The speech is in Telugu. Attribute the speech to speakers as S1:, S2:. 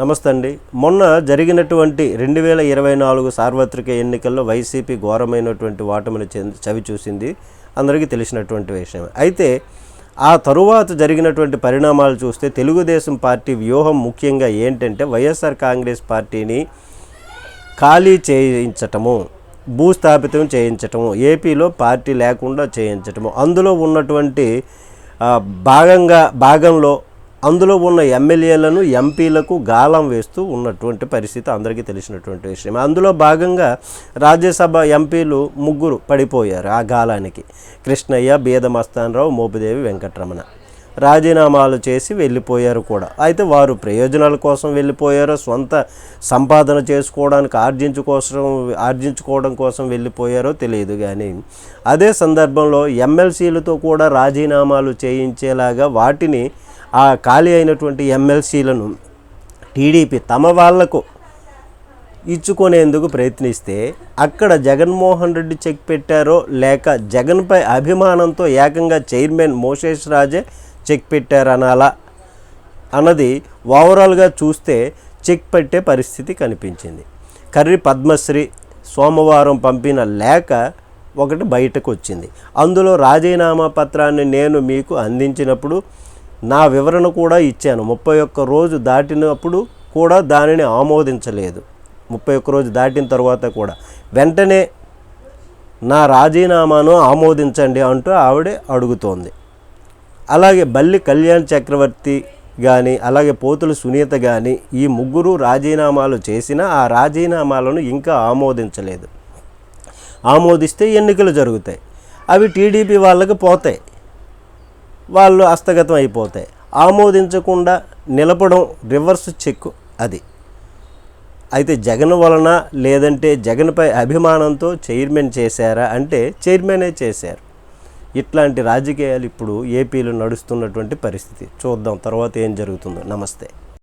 S1: నమస్తే అండి. మొన్న జరిగినటువంటి రెండు వేల ఇరవై నాలుగు సార్వత్రిక ఎన్నికల్లో వైసీపీ ఘోరమైనటువంటి వాటమిని చవి చూసింది. అందరికీ తెలిసినటువంటి విషయం అయితే ఆ తరువాత జరిగినటువంటి పరిణామాలు చూస్తే తెలుగుదేశం పార్టీ వ్యూహం ముఖ్యంగా ఏంటంటే వైఎస్ఆర్ కాంగ్రెస్ పార్టీని ఖాళీ చేయించటము భూస్థాపితం చేయించటము ఏపీలో పార్టీ లేకుండా చేయించటము. అందులో ఉన్నటువంటి భాగంగా భాగంలో అందులో ఉన్న ఎమ్మెల్యేలను ఎంపీలకు గాలం వేస్తూ ఉన్నటువంటి పరిస్థితి అందరికీ తెలిసినటువంటి విషయం. అందులో భాగంగా రాజ్యసభ ఎంపీలు ముగ్గురు పడిపోయారు ఆ గాలానికి. కృష్ణయ్య బీదమస్తానరావు మోపిదేవి వెంకటరమణ. రాజీనామాలు చేసి వెళ్ళిపోయారు కూడా. అయితే వారు ప్రయోజనాల కోసం వెళ్ళిపోయారో సొంత సంపాదన చేసుకోవడానికి ఆర్జించుకోసం ఆర్జించుకోవడం కోసం వెళ్ళిపోయారో తెలియదు కానీ అదే సందర్భంలో ఎమ్మెల్సీలతో కూడా రాజీనామాలు చేయించేలాగా వాటిని ఆ ఖాళీ అయినటువంటి ఎమ్మెల్సీలను టీడీపీ తమ వాళ్ళకు ఇచ్చుకునేందుకు ప్రయత్నిస్తే అక్కడ జగన్మోహన్ రెడ్డి చెక్ పెట్టారో లేక జగన్పై అభిమానంతో ఏకంగా చైర్మన్ మోషేష్ రాజే చెక్ పెట్టారనాలా అన్నది ఓవరాల్గా చూస్తే చెక్ పెట్టే పరిస్థితి కనిపించింది. కర్రీ పద్మశ్రీ సోమవారం పంపిన లేఖ ఒకటి బయటకు వచ్చింది అందులో రాజీనామా పత్రాన్ని నేను మీకు అందించినప్పుడు నా వివరణ కూడా ఇచ్చాను. ముప్పై ఒక్క రోజు దాటినప్పుడు కూడా దానిని ఆమోదించలేదు. ముప్పై ఒక్క రోజు దాటిన తర్వాత కూడా. వెంటనే నా రాజీనామాను ఆమోదించండి అంటూ ఆవిడే అడుగుతోంది. అలాగే బల్లి కళ్యాణ్ చక్రవర్తి కానీ అలాగే పోతుల సునీత కానీ ఈ ముగ్గురు రాజీనామాలు చేసినా ఆ రాజీనామాలను ఇంకా ఆమోదించలేదు. ఆమోదిస్తే ఎన్నికలు జరుగుతాయి. అవి టీడీపీ వాళ్ళకి పోతాయి. వాళ్ళు హస్తగతం అయిపోతాయి. ఆమోదించకుండా నిలపడం రివర్స్ చెక్ అది. అయితే జగన్ వలన లేదంటే జగన్పై అభిమానంతో చైర్మన్ చేశారా అంటే చైర్మనే చేశారు. ఇట్లాంటి రాజకీయాలు ఇప్పుడు ఏపీలో నడుస్తున్నటువంటి పరిస్థితి. చూద్దాం తర్వాత ఏం జరుగుతుందో. నమస్తే.